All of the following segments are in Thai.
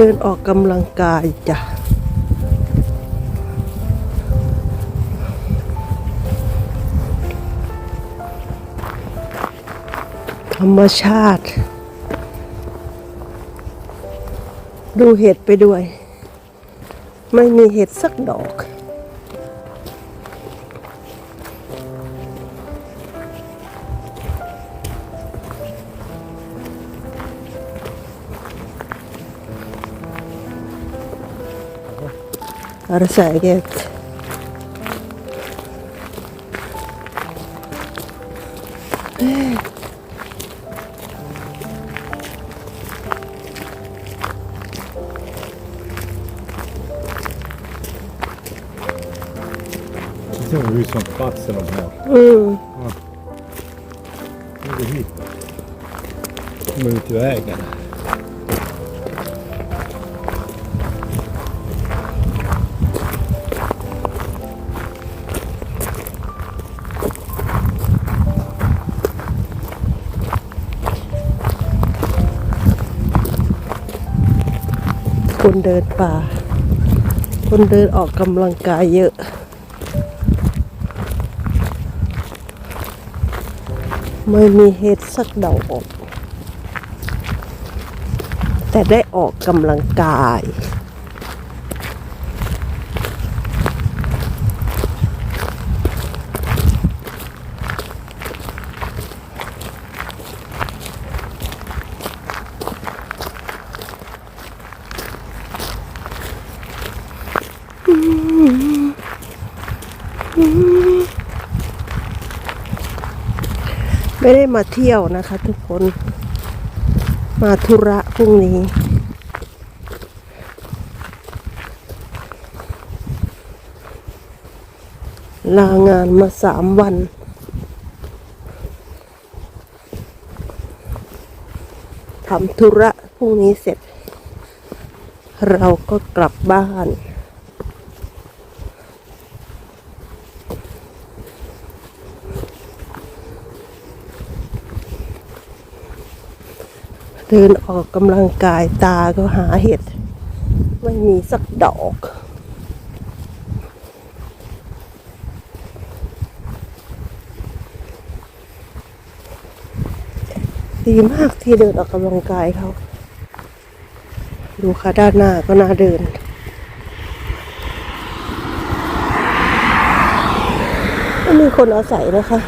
เดินออกกำลังกายจ้ะธรรมชาติ ดูเห็ดไปด้วย ไม่มีเห็ดสักดอก 알아서 알겠지. Це вже вісім папси розмов. Mm. Hit. Mot vägen. คนเดินป่า คนเดินออกกำลังกายเยอะ ไม่มีเห็ดสักดอก แต่ได้ออกกำลังกาย ไม่ได้มาเที่ยวนะคะ ทุกคน มาธุระพรุ่งนี้ ลางานมาสามวันทำธุระพรุ่งนี้เสร็จ เราก็กลับบ้าน เดินออกกำลังกายตาก็หาเห็ด ไม่มีสักดอก ดีมากที่เดินออกกำลังกายเขา ดูค่ะด้านหน้าก็น่าเดินไม่มีคนอาศัยนะคะ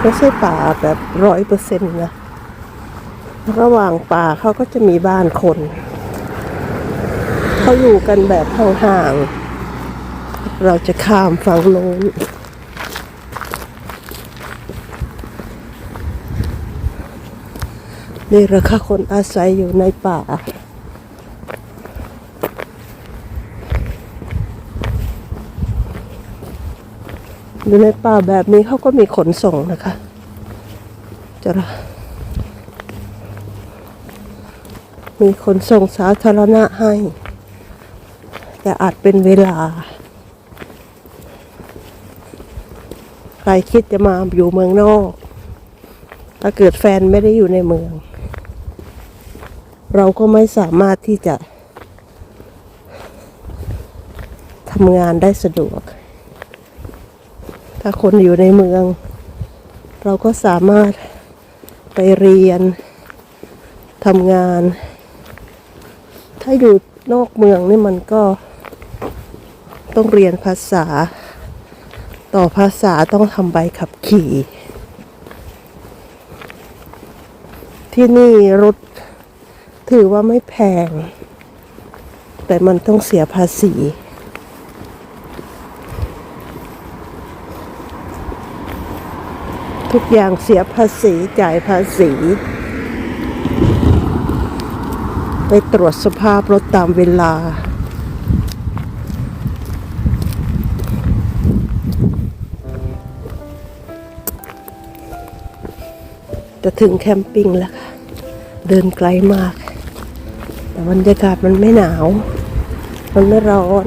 ไม่ใช่ป่าแบบร้อยเปอร์เซ็นต์นะ ระหว่างป่าเขาก็จะมีบ้านคน เขาอยู่กันแบบห่างๆเราจะข้ามฝั่งโน้นนี่แหละค่ะคนอาศัยอยู่ในป่า อยู่ในป่าแบบนี้เขาก็มีขนส่งนะคะจะละ มีขนส่งสาธารณะให้ แต่อาจเป็นเวลา ใครคิดจะมาอยู่เมืองนอก ถ้าเกิดแฟนไม่ได้อยู่ในเมือง เราก็ไม่สามารถที่จะทำงานได้สะดวก ถ้าคนอยู่ในเมือง เราก็สามารถไปเรียนทำงาน ถ้าอยู่นอกเมืองนี่มันก็ต้องเรียนภาษา ต่อภาษาต้องทำใบขับขี่ ที่นี่รถถือว่าไม่แพง แต่มันต้องเสียภาษีทุกอย่างเสียภาษีจ่ายภาษี ไปตรวจสภาพรถตามเวลา จะถึงแคมปิ้งแล้วค่ะ เดินไกลมาก แต่บรรยากาศมันไม่หนาว มันไม่ร้อน